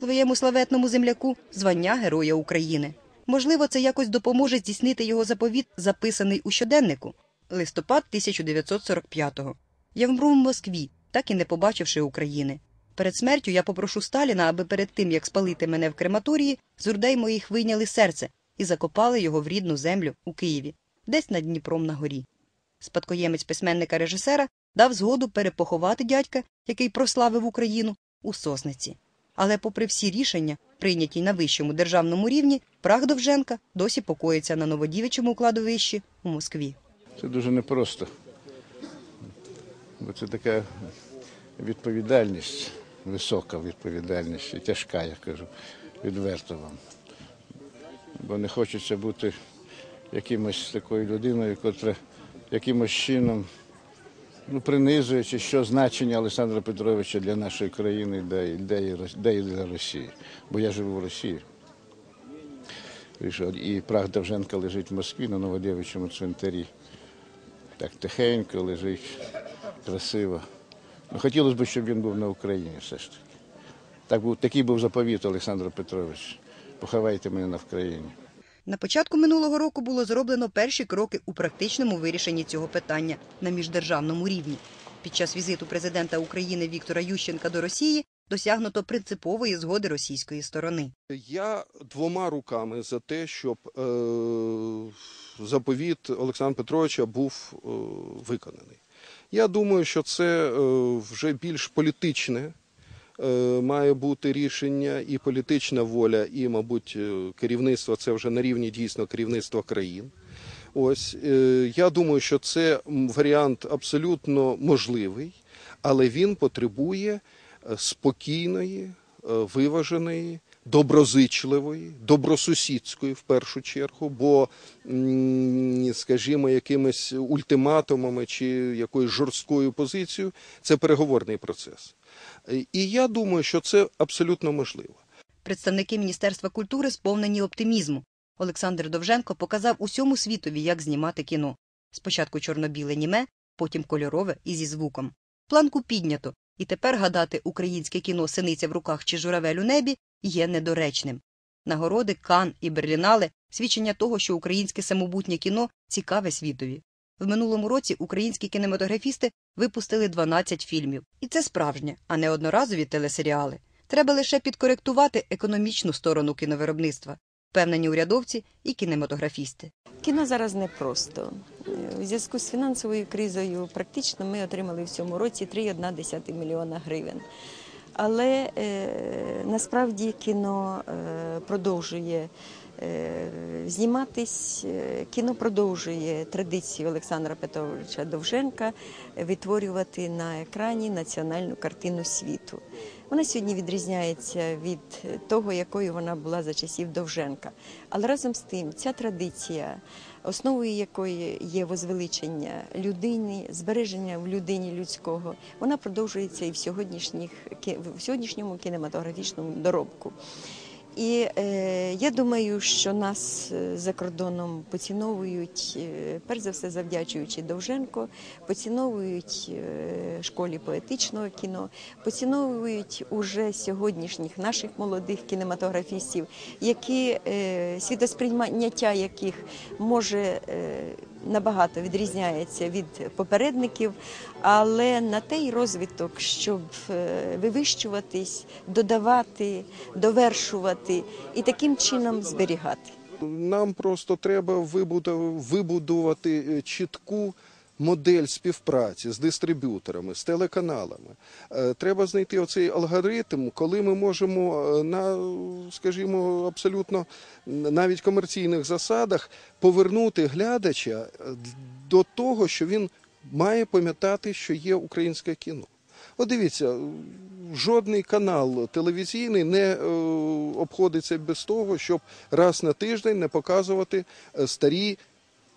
своєму славетному земляку звання Героя України. Можливо, це якось допоможе здійснити його заповіт, записаний у щоденнику. Листопад 1945-го. Я вмру в Москві, так і не побачивши України. Перед смертю я попрошу Сталіна, аби перед тим, як спалити мене в крематорії, з грудей моїх вийняли серце і закопали його в рідну землю у Києві, десь над Дніпром на горі. Спадкоємець письменника режисера дав згоду перепоховати дядька, який прославив Україну, у сосниці. Але, попри всі рішення, прийняті на вищому державному рівні, прах Довженка досі покоїться на новодівичому кладовищі у Москві. Це дуже непросто. Бо це така відповідальність, висока відповідальність і тяжка, я кажу, відверто вам. Бо не хочеться бути якимось такою людиною, котра якимось чином ну, принизує, чи що значення Олександра Петровича для нашої країни, де, де, де і для Росії. Бо я живу в Росії. І прах Довженка лежить в Москві на Новодєвичому цвинтарі. Так тихенько лежить, красиво. Ну, хотілося б, щоб він був на Україні все ж таки. Так був, такий був заповіт Олександра Петровича. Поховайте мене на Вкраїні. На початку минулого року було зроблено перші кроки у практичному вирішенні цього питання на міждержавному рівні. Під час візиту президента України Віктора Ющенка до Росії досягнуто принципової згоди російської сторони. Я двома руками за те, щоб е, заповіт Олександра Петровича був е, виконаний. Я думаю, що це е, вже більш політичне має бути рішення і політична воля, і, мабуть, е, керівництво це вже на рівні дійсно керівництва країн. Ось е, я думаю, що це варіант абсолютно можливий, але він потребує е, спокійної, е, виваженої, доброзичливої, добросусідської в першу чергу, бо, скажімо, якимись ультиматумами чи якоюсь жорсткою позицією це переговорний процес. І я думаю, що це абсолютно можливо. Представники Міністерства культури сповнені оптимізму. Олександр Довженко показав усьому світові, як знімати кіно. Спочатку чорно-біле німе, потім кольорове і зі звуком. Планку піднято, і тепер гадати українське кіно синиця в руках чи журавель у небі є недоречним. Нагороди Кан і Берлінале свідчення того, що українське самобутнє кіно цікаве світові. В минулому році українські кінематографісти випустили 12 фільмів. І це справжнє, а не одноразові телесеріали. Треба лише підкоректувати економічну сторону кіновиробництва, впевнені урядовці і кінематографісти. Кіно зараз непросто. У зв'язку з фінансовою кризою практично ми отримали в цьому році 3,1 мільйона гривень. Але е, насправді кіно е, продовжує е, зніматись, кіно продовжує традицію Олександра Петровича Довженка відтворювати на екрані національну картину світу. Вона сьогодні відрізняється від того, якою вона була за часів Довженка. Але разом з тим, ця традиція, основою якої є возвеличення людини, збереження в людині людського, вона продовжується і в, сьогоднішніх, в сьогоднішньому кінематографічному доробку. І е, я думаю, що нас е, за кордоном поціновують, е, перш за все завдячуючи Довженко, поціновують е, школі поетичного кіно, поціновують уже сьогоднішніх наших молодих кінематографістів, які е, світосприйняття яких може е, набагато відрізняється від попередників, але на той розвиток, щоб е, вивищуватись, додавати, довершувати і таким чином зберігати. Нам просто треба вибудувати е, чітку модель співпраці з дистриб'юторами, з телеканалами. Е, Треба знайти оцей алгоритм, коли ми можемо е, на, скажімо, абсолютно навіть комерційних засадах повернути глядача е, до того, що він має пам'ятати, що є українське кіно. От дивіться, жодний канал телевізійний не е, обходиться без того, щоб раз на тиждень не показувати старі.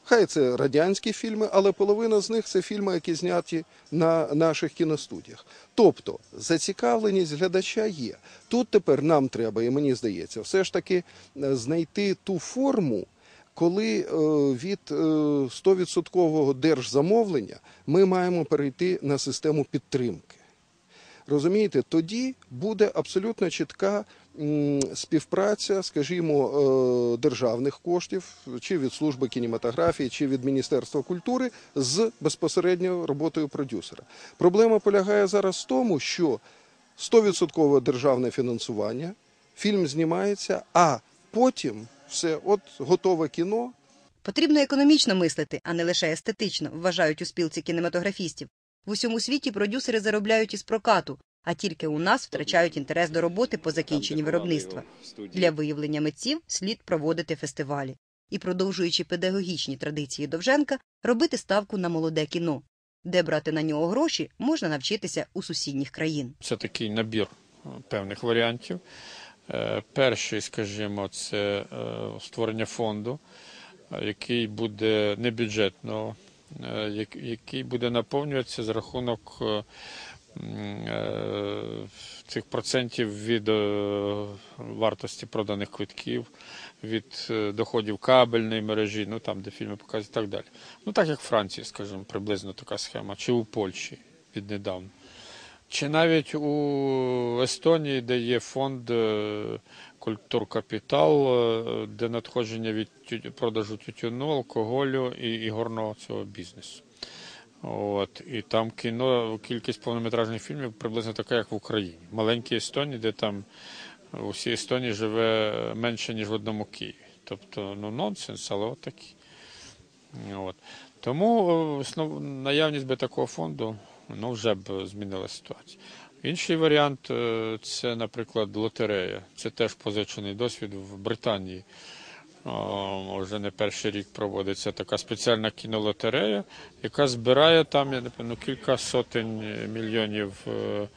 Хай це радянські фільми, але половина з них це фільми, які зняті на наших кіностудіях. Тобто зацікавленість глядача є. Тут тепер нам треба, і мені здається, все ж таки е, знайти ту форму, коли е, від е, 100% держзамовлення ми маємо перейти на систему підтримки. Розумієте, тоді буде абсолютно чітка співпраця, скажімо, е, державних коштів, чи від служби кінематографії, чи від Міністерства культури з безпосередньо роботою продюсера. Проблема полягає зараз в тому, що 100% державне фінансування, фільм знімається, а потім все, от готове кіно, Потрібно економічно мислити, а не лише естетично, вважають у спілці кінематографістів. В усьому світі продюсери заробляють із прокату, а тільки у нас втрачають інтерес до роботи по закінченні виробництва. Для виявлення митців слід проводити фестивалі і, продовжуючи педагогічні традиції Довженка, робити ставку на молоде кіно. Де брати на нього гроші, можна навчитися у сусідніх країн. Це такий набір е, певних варіантів. Е, Перший, скажімо, це е, створення фонду, який буде небюджетно, е, який буде наповнюватися за рахунок цих процентів від е, вартості проданих квитків, від е, доходів кабельної мережі, ну там, де фільми показують і так далі. Ну так як в Франції, скажімо, приблизно така схема, чи у Польщі віднедавна. Чи навіть у Естонії, де є фонд е, Культуркапітал, е, де надходження від продажу тютюну, алкоголю і ігорного цього бізнесу. От, і там кіно, кількість повнометражних фільмів приблизно така, як в Україні. Маленькій Естонії, де там у всій Естонії живе менше, ніж в одному Києві. Тобто, ну, нонсенс, але отакі. От. Тому е, наявність би такого фонду ну, вже б змінила ситуацію. Інший варіант е, це, наприклад, лотерея. Це теж позичений досвід в Британії. О, вже не перший рік проводиться така спеціальна кінолотерея, яка збирає там, я не пам'ятаю, ну, кілька сотень мільйонів е,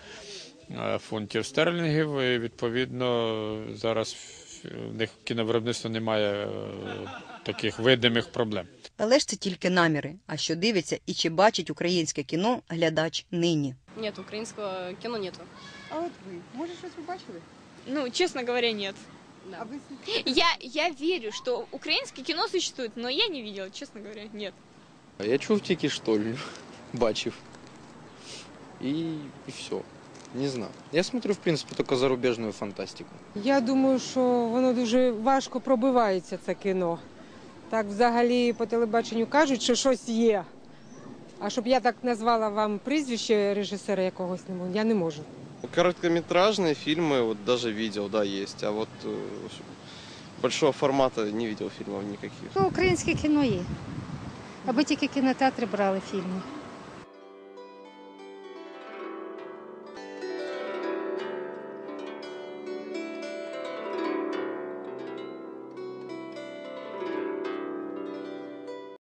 е, фунтів стерлінгів. І відповідно зараз в- них кіновиробництво немає е, таких видимих проблем. Але ж це тільки наміри. А що дивиться і чи бачить українське кіно глядач нині? Нет, украинского кино нету. А от ви, може, щось ви бачили? Ну, честно говоря, А ви Я, я верю, что украинское кино существует, но я не видела, честно говоря, нет. Я чув тільки штольню, бачив. І, і все. Не знаю. Я смотрю, в принципі, тільки зарубіжну фантастику. Я думаю, що воно дуже важко пробивається, це кіно. Так взагалі по телебаченню кажуть, що щось є. А щоб я так назвала вам прізвище режисера якогось я не можу. Короткометражные фильмы вот даже видел, да, есть. А вот э, большого формата не видел фильмов никаких. Ну, українське кіно є. Аби тільки кінотеатри брали фільми.